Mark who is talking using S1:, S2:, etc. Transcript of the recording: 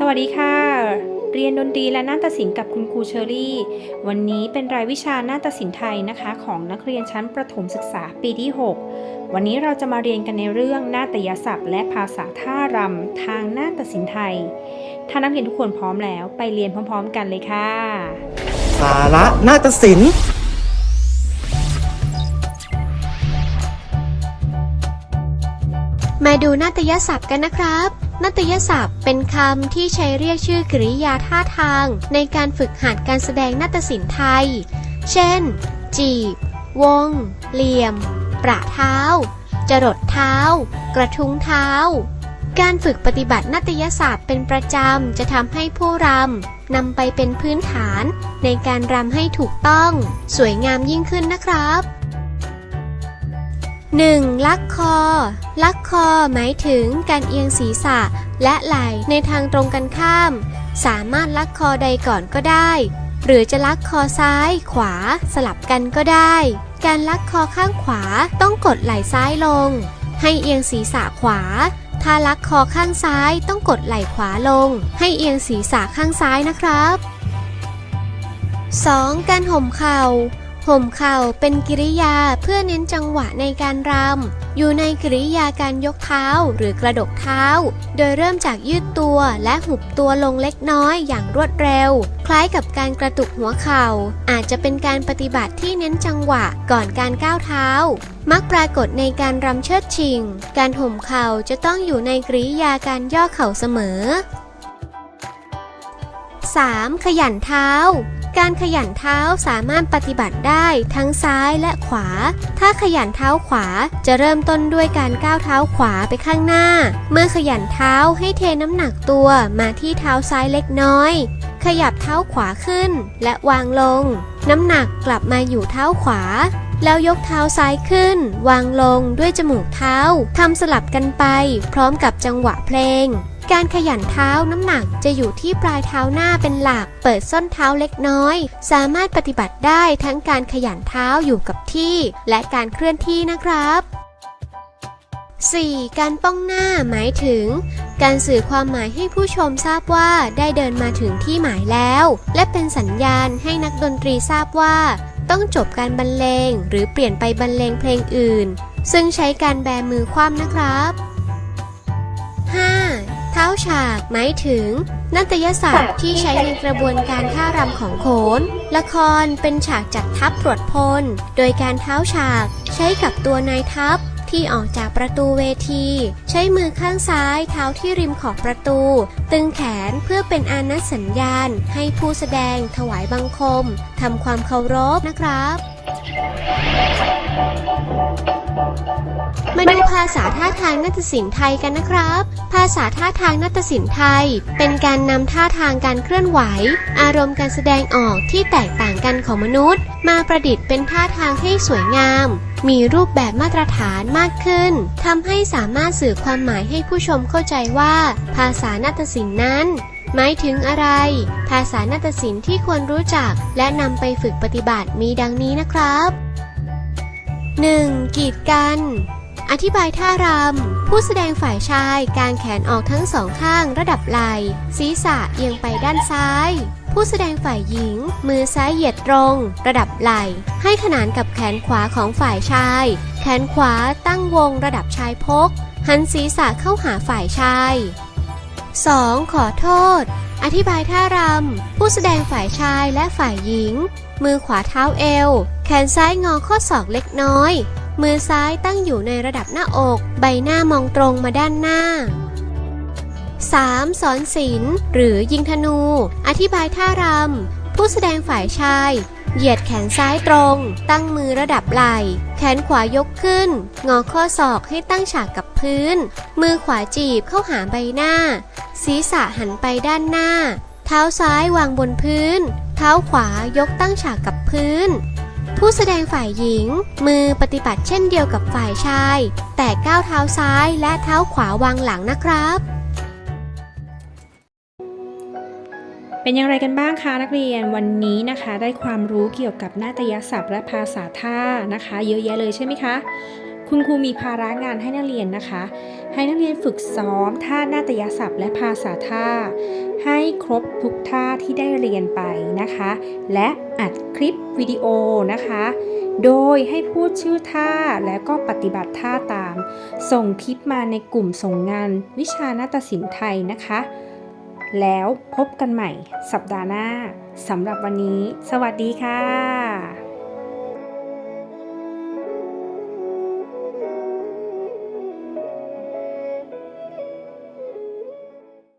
S1: สวัสดีค่ะ เรียนดนตรีและนาฏศิลป์กับคุณครูเชอรี่ วันนี้เป็นรายวิชานาฏศิลป์ไทยนะคะ ของนักเรียนชั้นประถมศึกษาปีที่ 6 วันนี้เราจะมาเรียนกันในเรื่องนาฏยศัพท์ และภาษาท่ารำทางนาฏศิลป์ไทย ถ้านักเรียนทุกคนพร้อมแล้วไปเรียนพร้อมๆ กันเลยค่ะ
S2: สาระนาฏศิลป์
S3: มาดูนาฏยศัพท์กันนะครับ นาฏยศัพท์เป็นคำที่ใช้เรียกชื่อกริยาท่าทาง ในการฝึกหัดการแสดงนาฏศิลป์ไทย เช่น จีบ วง เหลี่ยม ประเท้า จรดเท้า กระทุ้งเท้า การฝึกปฏิบัตินาฏยศาสตร์เป็นประจำจะทำให้ผู้รำนำไปเป็นพื้นฐาน ในการรำให้ถูกต้อง สวยงามยิ่งขึ้นนะครับ 1. ลักคอ ลักคอหมายถึงการเอียงศีรษะและไหล่ในทางตรงกันข้าม สามารถลักคอใดก่อนก็ได้ หรือจะลักคอซ้ายขวาสลับกันก็ได้ การลักคอข้างขวาต้องกดไหล่ซ้ายลง ให้เอียงศีรษะขวา ถ้าลักคอข้างซ้ายต้องกดไหล่ขวาลง ให้เอียงศีรษะข้างซ้ายนะครับ 2. การห่มเข่า ห่มเข่าเป็นกิริยาเพื่อเน้นจังหวะในการรำ อยู่ในกิริยาการยกเท้าหรือกระดกเท้า โดยเริ่มจากยืดตัวและหุบตัวลงเล็กน้อยอย่างรวดเร็ว คล้ายกับการกระตุกหัวเข่า อาจจะเป็นการปฏิบัติที่เน้นจังหวะก่อนการก้าวเท้า มักปรากฏในการรำเชิดชิง การห่มเข่าจะต้องอยู่ในกริยาการย่อเข่าเสมอ 3. ขยันเท้า การขยันเท้าสามารถปฏิบัติได้ทั้งซ้ายและขวา ถ้าขยันเท้าขวาจะเริ่มต้นด้วยการก้าวเท้าขวาไปข้างหน้า เมื่อขยันเท้าให้เทน้ำหนักตัวมาที่เท้าซ้ายเล็กน้อย ขยับเท้าขวาขึ้นและวางลง น้ำหนักกลับมาอยู่เท้าขวาแล้วยกเท้าซ้ายขึ้น วางลงด้วยจมูกเท้า ทำสลับกันไป พร้อมกับจังหวะเพลง การขยันเท้าน้ำหนักจะอยู่ที่ปลายเท้าหน้าเป็นหลัก เปิดส้นเท้าเล็กน้อย สามารถปฏิบัติได้ทั้งการขยันเท้าอยู่กับที่ และการเคลื่อนที่นะครับ 4. การป้องหน้าหมายถึง การสื่อความหมายให้ผู้ชมทราบว่าได้เดินมาถึงที่หมายแล้ว และเป็นสัญญาณให้นักดนตรีทราบว่า ต้องจบการบรรเลง หรือเปลี่ยนไปบรรเลงเพลงอื่น ซึ่งใช้การแบมือคว่ำนะครับ เท้าฉากหมายถึงนาฏยศาสตร์ที่ใช้ในกระบวนการท่ารำของโขน ละครเป็นฉากจัดทัพตรวจพล โดยการเท้าฉากใช้กับตัวนายทัพที่ออกจากประตูเวที ใช้มือข้างซ้ายเท้าที่ริมขอบประตู ตึงแขนเพื่อเป็นอานัสัญญาณ ให้ผู้แสดงถวายบังคมทำความเคารพนะครับ มาดูภาษาท่าทางนาฏศิลป์ไทยกันนะครับ ภาษาท่าทางนาฏศิลป์ไทย เป็นการนำท่าทางการเคลื่อนไหว อารมณ์การแสดงออกที่แตกต่างกันของมนุษย์ มาประดิษฐ์เป็นท่าทางให้สวยงาม มีรูปแบบมาตรฐานมากขึ้นทำให้สามารถสื่อความหมายให้ผู้ชมเข้าใจว่า ภาษานาฏศิลป์นั้นหมายถึงอะไร ภาษานาฏศิลป์ที่ควรรู้จัก และนำไปฝึกปฏิบัติมีดังนี้นะครับ 1. กีดกัน อธิบายท่ารำ ผู้แสดงฝ่ายชายกางแขนออกทั้งสองข้างระดับไหล่ศีรษะเอียงไปด้านซ้าย ผู้แสดงฝ่ายหญิง มือซ้ายเหยียดตรง ระดับไหล่ ให้ขนานกับแขนขวาของฝ่ายชาย แขนขวาตั้งวงระดับชายพก หันศีรษะเข้าหาฝ่ายชาย 2. ขอโทษ อธิบายท่ารำ ผู้แสดงฝ่ายชายและฝ่ายหญิง มือขวาเท้าเอว แขนซ้ายงอข้อศอกเล็กน้อย มือซ้ายตั้งอยู่ในระดับหน้าอก ใบหน้ามองตรงมาด้านหน้า 3. สอนศิลหรือยิงธนู อธิบายท่ารำ ผู้แสดงฝ่ายชาย เหยียดแขนซ้ายตรง ตั้งมือระดับไหล่ แขนขวายกขึ้น งอข้อศอกให้ตั้งฉากกับพื้น มือขวาจีบเข้าหาใบหน้า ศีรษะหันไปด้านหน้า เท้าซ้ายวางบนพื้น เท้าขวายกตั้งฉากกับพื้น ผู้แสดงฝ่ายหญิง มือปฏิบัติเช่นเดียวกับฝ่ายชาย แต่ก้าวเท้าซ้ายและเท้าขวาวางหลังนะครับ
S1: เป็นอย่างไรกันบ้างคะนักเรียนวันนี้นะคะ ได้ความรู้เกี่ยวกับนาฏยศัพท์และภาษาท่านะคะ เยอะแยะเลยใช่ไหมคะ คุณครูมีภาระงานให้นักเรียนนะคะ ให้นักเรียนฝึกซ้อมท่านาฏยศัพท์และภาษาท่า ให้ครบทุกท่าที่ได้เรียนไปนะคะ และอัดคลิปวิดีโอนะคะ โดยให้พูดชื่อท่าแล้วก็ปฏิบัติท่าตาม ส่งคลิปมาในกลุ่มส่งงานวิชานาฏศิลป์ไทยนะคะ แล้วพบกันใหม่สัปดาห์หน้าสำหรับวันนี้ สวัสดีค่ะ